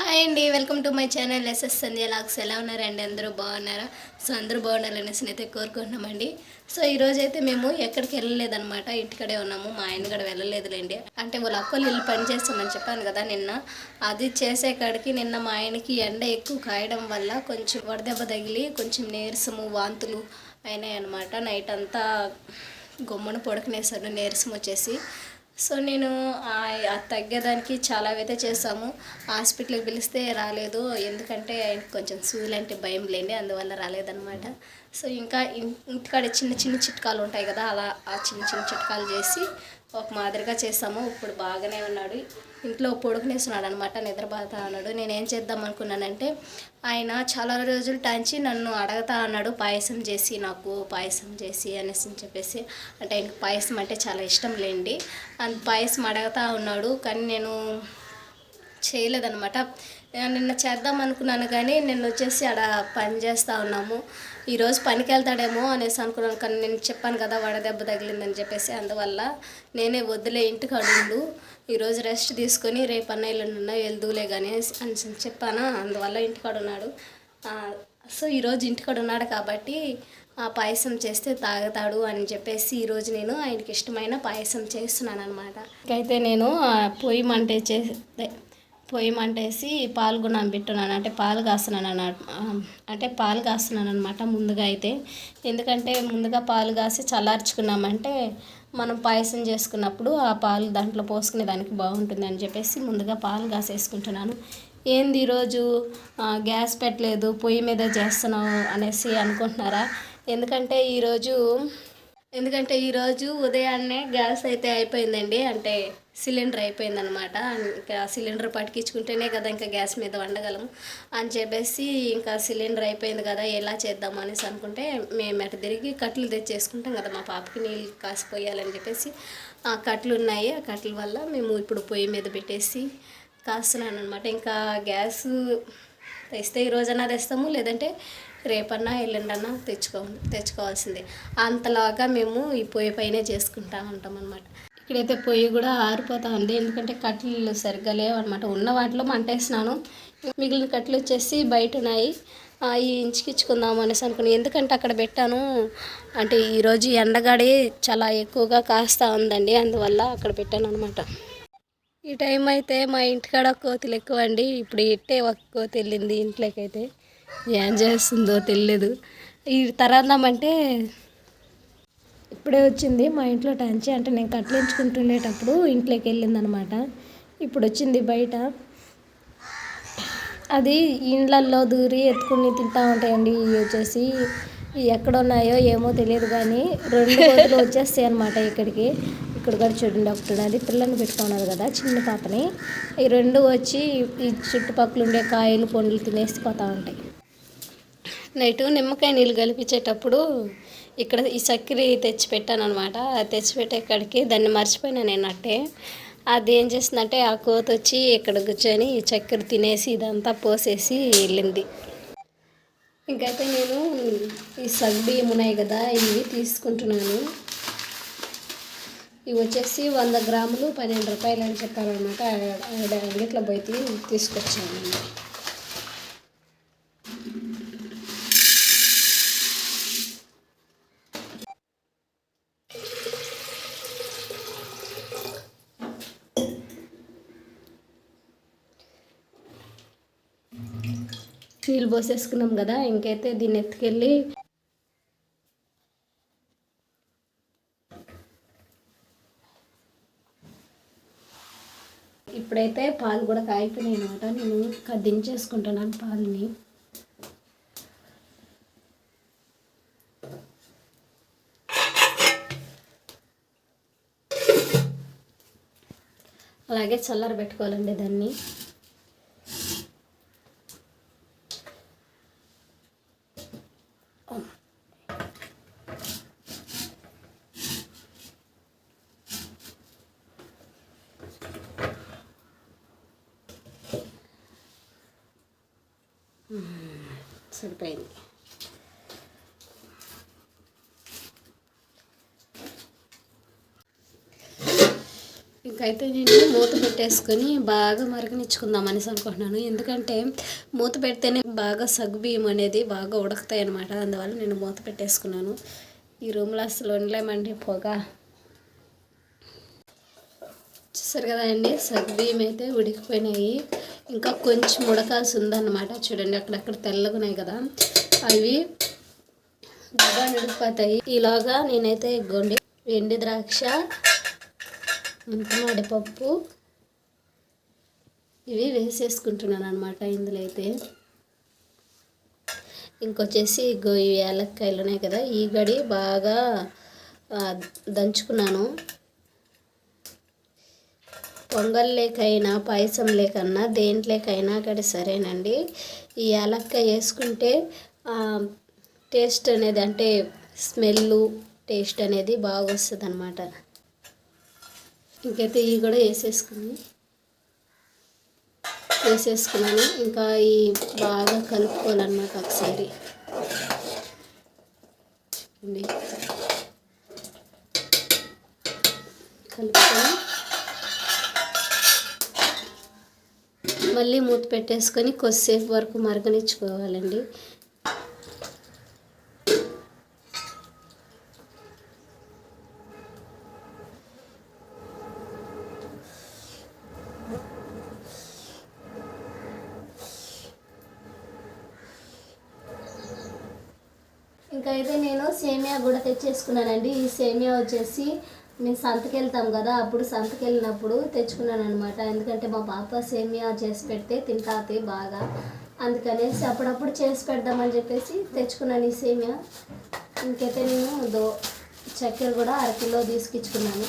Hi అండి welcome to my channel SS Sandhya lakhs. ఎలా ఉన్నారండి? అందరూ బాగున్నారా? సో అందరూ బాగుండాలనేసి అయితే కోరుకుంటున్నామండి. సో ఈరోజైతే అయితే మేము ఎక్కడికి వెళ్ళలేదనమాట ఇంటికడే ఉన్నాము మా ఆయన కూడా వెళ్ళలేదులేండి. అంటే వాళ్ళ అక్కలు ఇల్లు పని చేస్తామని చెప్పాను కదా నిన్న. అది చేసే కాడికి నిన్న మా ఆయనకి ఎండ ఎక్కువ కాయడం వల్ల కొంచెం వడదెబ్బ తగిలి కొంచెం నీరసము వాంతులు అయినాయి అనమాట నైట్ అంతా గమ్మున పొడకనేసాడు నీరసం వచ్చేసి. సో నేను తగ్గేదానికి చాలా అయితే చేసాము హాస్పిటల్కి పిలిస్తే రాలేదు. ఎందుకంటే ఆయనకి కొంచెం సూదులంటే భయం లేని అందువల్ల రాలేదన్నమాట. సో ఇంకా ఇంటికాడ చిన్న చిన్న చిట్కాలు ఉంటాయి కదా అలా ఆ చిన్న చిన్న చిట్కాలు చేసి ఒక మాదిరిగా చేసాము ఇప్పుడు బాగానే ఉన్నాడు. ఇంట్లో పొడుకునేస్తున్నాడు అనమాట నిద్రపోతా అన్నాడు నేను ఏం చేద్దాం అనుకున్నానంటే ఆయన చాలా రోజులు టాంచి నన్ను అడగతా అన్నాడు పాయసం చేసి నాకు పాయసం చేసి అనేసి చెప్పేసి. అంటే ఆయనకు పాయసం అంటే చాలా ఇష్టం లేండి. అంత పాయసం అడగతా ఉన్నాడు కానీ నేను చేయలేదన్నమాట. నిన్న చేద్దాం అనుకున్నాను కానీ నిన్న వచ్చేసి ఆడ పని చేస్తూ ఉన్నాము. ఈరోజు పనికి వెళ్తాడేమో అనేసి అనుకున్నాను. కానీ నేను చెప్పాను కదా వడదెబ్బ తగిలిందని చెప్పేసి. అందువల్ల నేనే వద్దులే ఇంటికి అడుగుండు ఈరోజు రెస్ట్ తీసుకొని రేపు అన్న ఎల్లుండి వెళ్దూలే కానీ అని చెప్పాను. అందువల్ల ఇంటికాడ ఉన్నాడు సో ఈరోజు ఇంటికాడ ఉన్నాడు కాబట్టి ఆ పాయసం చేస్తే తాగుతాడు అని చెప్పేసి ఈరోజు నేను ఆయనకి ఇష్టమైన పాయసం చేస్తున్నాను అనమాట అయితే నేను పొయ్యి మంటే చేస్తే పొయ్యి మంటేసి పాలు కూడా పెట్టున్నాను. అంటే పాలు కాస్తున్నాను అన్నమాట అంటే పాలు కాస్తున్నాను అనమాట ముందుగా అయితే. ఎందుకంటే ముందుగా పాలు కాసి చల్లార్చుకున్నామంటే మనం పాయసం చేసుకున్నప్పుడు ఆ పాలు దాంట్లో పోసుకునే దానికి బాగుంటుంది అని చెప్పేసి ముందుగా పాలు కాసేసుకుంటున్నాను. ఏంది ఈరోజు? గ్యాస్ పెట్టలేదు పొయ్యి మీద చేస్తున్నావు అనేసి అనుకుంటున్నారా? ఎందుకంటే ఈరోజు ఎందుకంటే ఈరోజు ఉదయాన్నే గ్యాస్ అయితే అయిపోయిందండి. అంటే సిలిండర్ అయిపోయిందనమాట ఇంకా సిలిండర్ పట్టుకించుకుంటేనే కదా ఇంకా గ్యాస్ మీద వండగలము. అని చెప్పేసి ఇంకా సిలిండర్ అయిపోయింది కదా ఎలా చేద్దాం అనేసి అనుకుంటే మేము అటు తిరిగి కట్లు తెచ్చేసుకుంటాం కదా మా పాపకి నీళ్ళు కాసిపోయాలని చెప్పేసి. ఆ కట్లు ఉన్నాయి ఆ కట్ల వల్ల మేము ఇప్పుడు పొయ్యి మీద పెట్టేసి కాస్తున్నాను అనమాట ఇంకా గ్యాస్ తెస్తే ఈ రోజన్నా తెస్తాము లేదంటే రేపన్నా ఎల్లుండన్నా తెచ్చుకో తెచ్చుకోవాల్సిందే. అంతలాగా మేము ఈ పొయ్యి పైనే చేసుకుంటా ఉంటాం అనమాట ఇక్కడైతే పొయ్యి కూడా ఆరిపోతా ఉంది ఎందుకంటే కట్టెలు సరిగ్గా లేవు అనమాట ఉన్న వాటిలో మంటేసినాను. మిగిలిన కట్టెలు వచ్చేసి బయట ఉన్నాయి. అవి ఈ ఇంచుకిచ్చుకుందాం అనేసి అనుకున్నాను ఎందుకంటే అక్కడ పెట్టాను. అంటే ఈరోజు ఎండగాడి చాలా ఎక్కువగా కాస్తా ఉందండి. అందువల్ల అక్కడ పెట్టాను అనమాట ఈ టైం అయితే మా ఇంటికాడ కోతులు ఎక్కువ అండి ఇప్పుడు ఇట్టే ఒక కోతి వెళ్ళింది ఇంట్లోకి అయితే ఏం చేస్తుందో తెలియదు ఈ తరందామంటే ఇప్పుడే వచ్చింది. మా ఇంట్లో టంచి అంటే నేను కట్లించుకుంటుండేటప్పుడు ఇంట్లోకి వెళ్ళిందనమాట. ఇప్పుడు వచ్చింది బయట. అది ఇండ్లల్లో దూరి ఎత్తుకుని తింటా ఉంటాయండి ఇవి వచ్చేసి. ఎక్కడ ఉన్నాయో ఏమో తెలియదు కానీ రెండు రోజులు వచ్చేస్తాయి అనమాట ఇక్కడికి. ఇక్కడ కూడా చూడండి ఒకటి ఉన్నది పిల్లని పెట్టుకున్నారు కదా చిన్న పాపని. ఈ రెండు వచ్చి ఈ చుట్టుపక్కల ఉండే కాయలు పండ్లు తినేసి పోతూ ఉంటాయి. నైట్ నిమ్మకాయ నీళ్ళు కలిపించేటప్పుడు ఇక్కడ ఈ చక్కెర తెచ్చి పెట్టాను అనమాట తెచ్చిపెట్టే ఇక్కడికి దాన్ని మర్చిపోయినా నేను అట్టే అది ఏం చేసిందంటే ఆ కోత వచ్చి ఇక్కడ కూర్చొని ఈ చక్కెర తినేసి ఇదంతా పోసేసి వెళ్ళింది ఇంకైతే నేను ఈ సగ్బియ్యం ఉన్నాయి కదా ఇవి తీసుకుంటున్నాను ఇవి వచ్చేసి వంద గ్రాములు పన్నెండు రూపాయలు అని చెప్పారనమాట అంగిట్లో పోయి తీసుకొచ్చాను సీల్ పోసేసుకున్నాం కదా ఇంకైతే దీన్ని ఎత్తుకెళ్ళి ఇప్పుడైతే పాలు కూడా కాగిపోయినాయి అనమాట నేను దించేసుకుంటున్నాను పాలని. అలాగే చల్లార పెట్టుకోవాలండి దాన్ని. సరిపోయింది ఇంకైతే నేను మూత పెట్టేసుకొని బాగా మరగనిచ్చుకుందాం అనేసి అనుకుంటున్నాను. ఎందుకంటే మూత పెడితేనే బాగా సగ్గుబియ్యం అనేది బాగా ఉడకతాయి అనమాట అందువల్ల నేను మూత పెట్టేసుకున్నాను. ఈ రూమ్లో అసలు ఉండలేమండి పొగ. చూసారు కదా అండి? అయితే ఉడికిపోయినాయి. ఇంకా కొంచెం ఉడకాల్సి ఉందన్నమాట చూడండి అక్కడక్కడ తెల్లగా ఉన్నాయి కదా. అవి బాగా నిడిపోతాయి ఈలోగా నేనైతే గొండి ఎండి ద్రాక్ష ముంతమాడి పప్పు ఇవి వేసేసుకుంటున్నాను అనమాట ఇందులో అయితే ఇంకొచ్చేసి ఇగో ఈ యాలక్కాయలు ఉన్నాయి కదా ఈ గడి బాగా దంచుకున్నాను. పొంగల్ లేకైనా పాయసం లేకన్నా దేంట్లేకైనా అక్కడ సరేనండి. ఈ యాలక్కాయ వేసుకుంటే టేస్ట్ అనేది అంటే స్మెల్ టేస్ట్ అనేది బాగా వస్తుంది అనమాట ఇంకైతే ఇవి కూడా వేసేసుకుని వేసేసుకున్నాను. ఇంకా ఈ బాగా కలుపుకోవాలన్నమాట ఒకసారి. కలుపుకొని మళ్ళీ మూత పెట్టేసుకొని కొద్దిసేపు వరకు మరగనిచ్చుకోవాలండి. ఇంకా అయితే నేను సేమియా కూడా తెచ్చేసుకున్నానండి. ఈ సేమియా వచ్చేసి మేము సంతకి వెళ్తాం కదా అప్పుడు సంతకి వెళ్ళినప్పుడు తెచ్చుకున్నాను అనమాట ఎందుకంటే మా పాప సేమియా చేసి పెడితే తింటాది బాగా. అందుకనేసి అప్పుడప్పుడు చేసి పెడదామని చెప్పేసి తెచ్చుకున్నాను ఈ సేమియా. ఇంకైతే నేను దో చక్కెర కూడా అరకిలో తీసుకొచ్చుకున్నాను.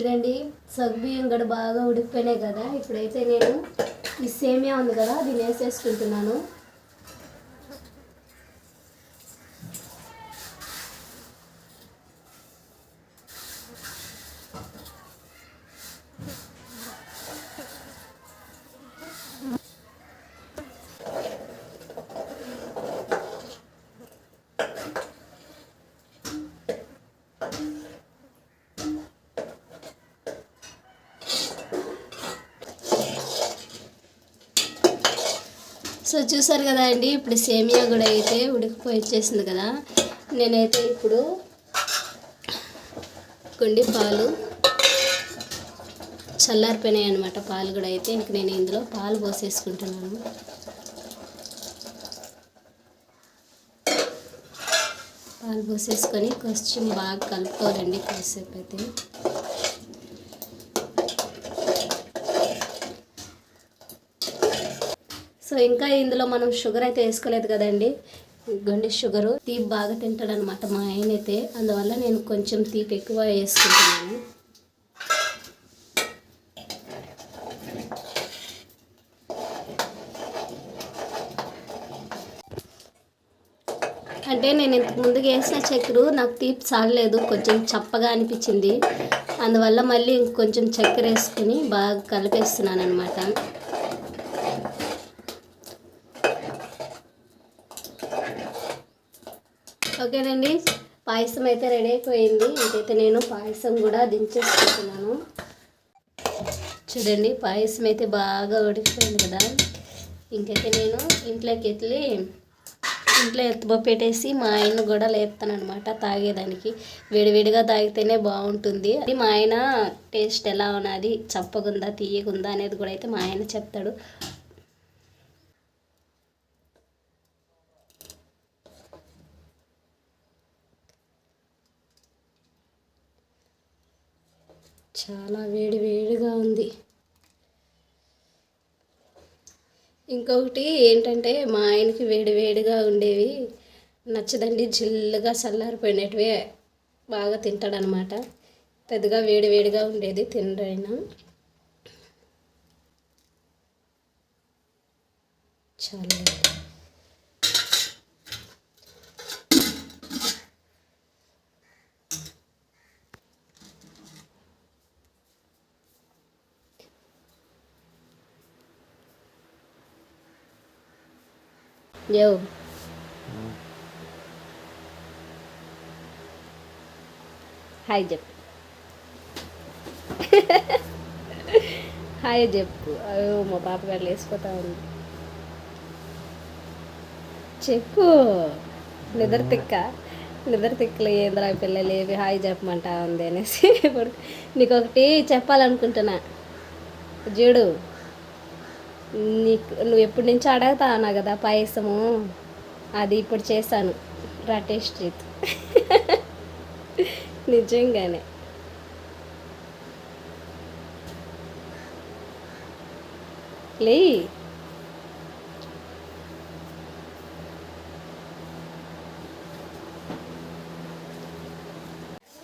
చూడండి సగ్బియ్యం కూడా బాగా ఉడికిపోయినాయి కదా. ఇప్పుడైతే నేను ఈ సేమియా ఉంది కదా దీన్ని వేసేసుకుంటున్నాను. సో చూసారు కదా అండి ఇప్పుడు సేమియా కూడా అయితే ఉడికిపోయి వచ్చేసింది కదా. నేనైతే ఇప్పుడు కొండి పాలు చల్లారిపోయినాయి అనమాట పాలు కూడా అయితే. ఇంక నేను ఇందులో పాలు పోసేసుకుంటున్నాను. పాలు పోసేసుకొని కొంచెం బాగా కలుపుకోవాలండి కాసేపు అయితే. ఇంకా ఇందులో మనం షుగర్ అయితే వేసుకోలేదు కదండి. గండి షుగరు. తీపి బాగా తింటాడు అనమాట మా ఆయన అయితే అందువల్ల నేను కొంచెం తీపి ఎక్కువ వేసుకుంటున్నాను. అంటే నేను ఇంతకు ముందుగా వేసిన చక్కెర నాకు తీపి చాలలేదు కొంచెం చప్పగా అనిపించింది. అందువల్ల మళ్ళీ ఇంకొంచెం చక్కెర వేసుకుని బాగా కలిపేస్తున్నాను అనమాట ఓకేనండి పాయసం అయితే రెడీ అయిపోయింది. ఇంకైతే నేను పాయసం కూడా దించేసుకుంటున్నాను. చూడండి పాయసం అయితే బాగా ఉడికిపోయింది కదా. ఇంకైతే నేను ఇంట్లోకి వెళ్ళి ఇంట్లో ఎత్తుబో పెట్టేసి మా ఆయన కూడా లేపుతానమాట అనమాట తాగేదానికి. వేడివేడిగా తాగితేనే బాగుంటుంది. అది మా ఆయన టేస్ట్ ఎలా ఉన్నది చప్పగుందా తీయగుందా అనేది కూడా అయితే మా ఆయన చెప్తాడు. చాలా వేడి వేడిగా ఉంది. ఇంకొకటి ఏంటంటే మా ఆయనకి వేడి వేడిగా ఉండేవి. నచ్చదండి జిల్లుగా చల్లారిపోయినటివే బాగా తింటాడనమాట. పెద్దగా వేడి వేడిగా ఉండేది తినరైనా చాలా యో హాయ్ చెప్పు హాయ్ చెప్పు అయ్యో మా పాప గారు లేసిపోతా ఉంది. చెప్పు. నిద్ర తిక్క. నిద్ర తిక్కలు ఏంద్రా పిల్లలు ఏవి? హాయ్ చెప్పమంటా ఉంది అనేసి. ఇప్పుడు నీకు ఒకటి చెప్పాలనుకుంటున్నా. చూడు. నీకు నువ్వు ఎప్పటి నుంచో అడగతా అన్నా కదా పాయసము? అది ఇప్పుడు చేశాను. రా నిజంగానే. లే.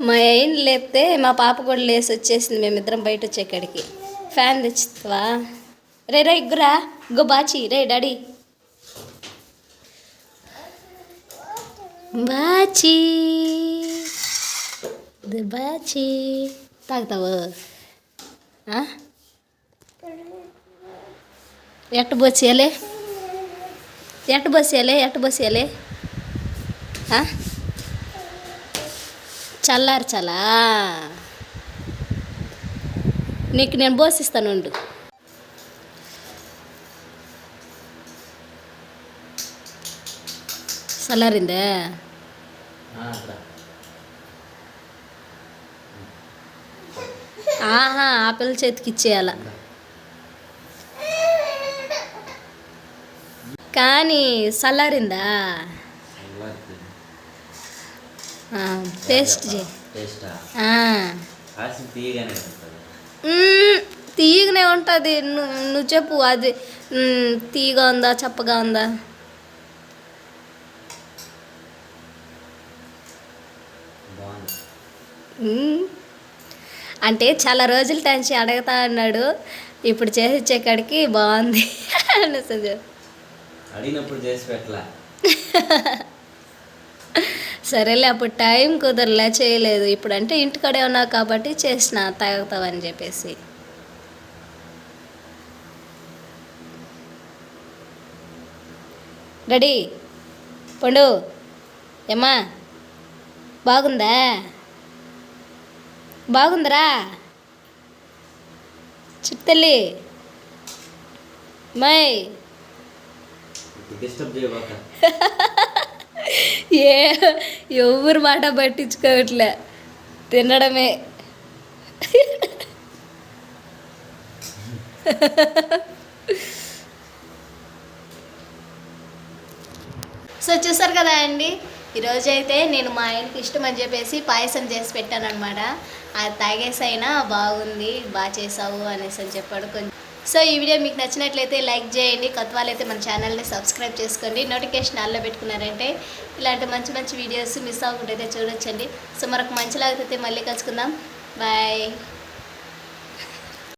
మా అయిన లేపితే మా పాప కూడా లేసి వచ్చేసింది. మేమిద్దరం బయట వచ్చేకాడికి ఫ్యాన్ తెచ్చిత్వా రే రే ఇగ్గురా. ఇగ్గు బాచి. రే డాడీ. బాచి. బాచి. తాగుతావు? ఆ? ఎట్ట బొచ్చేయాలి? ఎట్ట బొచ్చేయాలి? ఎట్ట బొచ్చేయాలి? ఆ? చల్లారు చలా నీకు నేను బోసిస్తాను ఉండు. చల్లారిందే ఆహా ఆపిల్ చేతికి ఇచ్చేయాల కానీ సల్లారిందా ఆ, పేస్ట్ ఆ. తీయగానే ఉంటుంది నువ్వు చెప్పు అది తీగా ఉందా చప్పగా ఉందా బాగుంది మ్మ్. అంటే చాలా రోజుల నుంచి అడగతా అన్నాడు. ఇప్పుడు చేసి ఇచ్చేకాడికి బాగుంది అనేసి అడిగినప్పుడు చేసి పెట్టలా. సరేలే అప్పుడు టైం కుదరలే చేయలేదు. ఇప్పుడు అంటే ఇంటికాడే ఉన్నా కాబట్టి చేసిన తాగుతావని చెప్పేసి. రెడీ. పండు. ఏమ్మా? బాగుందా? బాగుందిరా. చిత్తల్లి మై. ఏ ఎవరు మాట పట్టించుకోవట్లే. తినడమే. సో చూసారు కదా అండి? ఈరోజు అయితే నేను మా ఆయనకి ఇష్టం అని చెప్పేసి పాయసం చేసి పెట్టాను అనమాట అది తాగేసైనా బాగుంది బాగా చేసావు అనేసి అని చెప్పాడు కొంచెం. సో ఈ వీడియో మీకు నచ్చినట్లయితే లైక్ చేయండి కొత్త వాళ్ళైతే మన ఛానల్ని సబ్స్క్రైబ్ చేసుకోండి. నోటిఫికేషన్ ఆల్లో పెట్టుకున్నారంటే ఇలాంటి మంచి మంచి వీడియోస్ మిస్ అవ్వకుండా అయితే చూడొచ్చండి. సో మరొక అయితే మళ్ళీ కలుసుకుందాం. బాయ్.